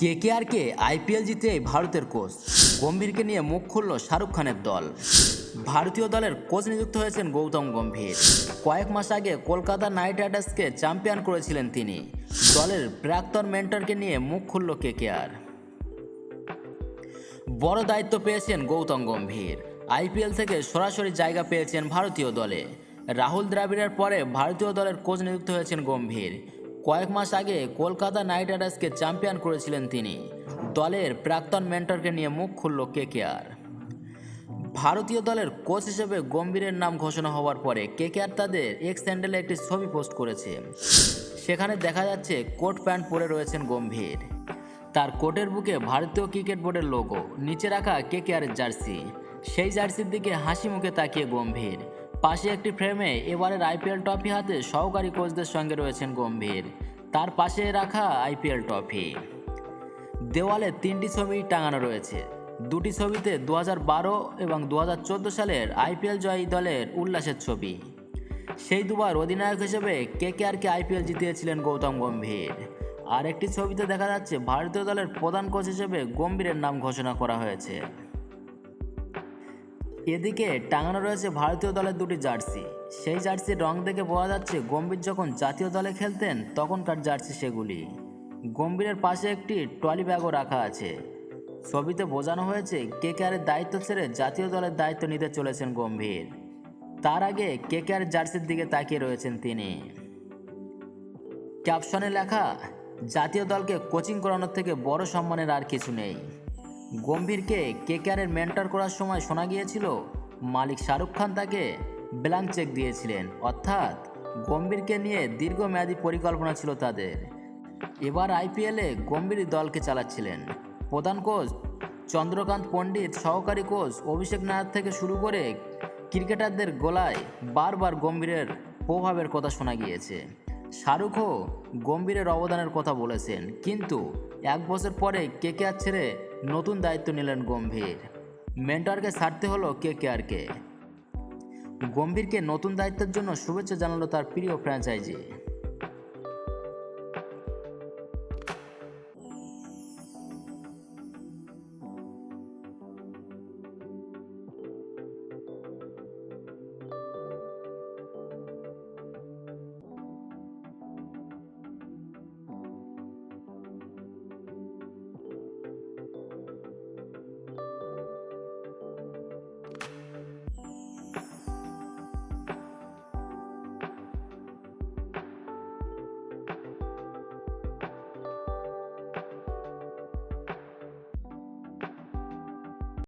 কেকেআরকে IPL জিতে ভারতের coach. গম্ভীরকে নিয়ে মুখ খুলল শাহরুখ খানের দল। ভারতীয় দলের কোচ নিযুক্ত হয়েছেন গৌতম গম্ভীর। কয়েক মাস আগে কলকাতা নাইট রাইডার্সকে চ্যাম্পিয়ন করেছিলেন তিনি। দলের প্রাক্তন মেন্টরকে নিয়ে মুখ খুলল কেকেআর বড় দায়িত্ব পেয়েছেন গৌতম গম্ভীর। আইপিএল থেকে সরাসরি জায়গা পেয়েছেন ভারতীয় দলে। রাহুল দ্রাবিড়ের পরে ভারতীয় দলের কোচ নিযুক্ত হয়েছেন গম্ভীর। কয়েক মাস আগে কলকাতা নাইট রাইডার্সকে চ্যাম্পিয়ন করেছিলেন তিনি। দলের প্রাক্তন মেন্টরকে নিয়ে মুখ খুলল কে কেকেআর। ভারতীয় দলের কোচ হিসেবে গম্ভীরের নাম ঘোষণা হওয়ার পরে কেকেআর তাদের এক্স স্যান্ডেলে একটি ছবি পোস্ট করেছে। সেখানে দেখা যাচ্ছে কোট প্যান্ট পরে রয়েছেন গম্ভীর। তার কোটের বুকে ভারতীয় ক্রিকেট বোর্ডের লোগো, নিচে রাখা কেকেআরের জার্সি। সেই জার্সির দিকে হাসি মুখে তাকিয়ে গম্ভীর। পাশে একটি ফ্রেমে এবারের আইপিএল ট্রফি হাতে সহকারী কোচদের সঙ্গে রয়েছেন গম্ভীর। তার পাশে রাখা আইপিএল ট্রফি। দেওয়ালে তিনটি ছবি টাঙানো রয়েছে। দুটি ছবিতে দু বারো এবং দু হাজার চোদ্দ সালের আইপিএল জয়ী দলের উল্লাসের ছবি। সেই দুবার অধিনায়ক হিসেবে কে কে কেকেআরকে আইপিএল জিতিয়েছিলেন গৌতম গম্ভীর। আর একটি ছবিতে দেখা যাচ্ছে ভারতীয় দলের প্রধান কোচ হিসেবে গম্ভীরের নাম ঘোষণা করা হয়েছে। এদিকে টাঙানো রয়েছে ভারতীয় দলের দুটি জার্সি। সেই জার্সির রং দেখে বোঝা যাচ্ছে গম্ভীর যখন জাতীয় দলে খেলতেন তখনকার জার্সি সেগুলি। গম্ভীরের পাশে একটি ট্রলি ব্যাগও রাখা আছে। ছবিতে বোঝানো হয়েছে কেকেআরের দায়িত্ব ছেড়ে জাতীয় দলের দায়িত্ব নিতে চলেছেন গম্ভীর। তার আগে কেকেআর জার্সির দিকে তাকিয়ে রয়েছেন তিনি। ক্যাপশনে লেখা, জাতীয় দলকে কোচিং করানোর থেকে বড় সম্মানের আর কিছু নেই। গম্ভীরকে কেকেআরের মেন্টর করার সময় শোনা গিয়েছিল, মালিক শাহরুখ খান তাকে ব্ল্যাঙ্ক চেক দিয়েছিলেন। অর্থাৎ গম্ভীরকে নিয়ে দীর্ঘমেয়াদী পরিকল্পনা ছিল তাদের। এবার আইপিএলে গম্ভীর দলকে চালাচ্ছিলেন। প্রধান কোচ চন্দ্রকান্ত পণ্ডিত, সহকারী কোচ অভিষেক নায়ার থেকে শুরু করে ক্রিকেটারদের গলায় বারবার গম্ভীরের প্রভাবের কথা শোনা গিয়েছে। শাহরুখও গম্ভীরের অবদানের কথা বলেছেন। কিন্তু এক বছর পরে কেকেআর ছেড়ে নতুন দায়িত্ব নিলেন গম্ভীর। মেন্টরকে ছাড়তে হলো কে কে আর কে গম্ভীরকে নতুন দায়িত্বের জন্য শুভেচ্ছা জানালো তার প্রিয় ফ্র্যাঞ্চাইজি।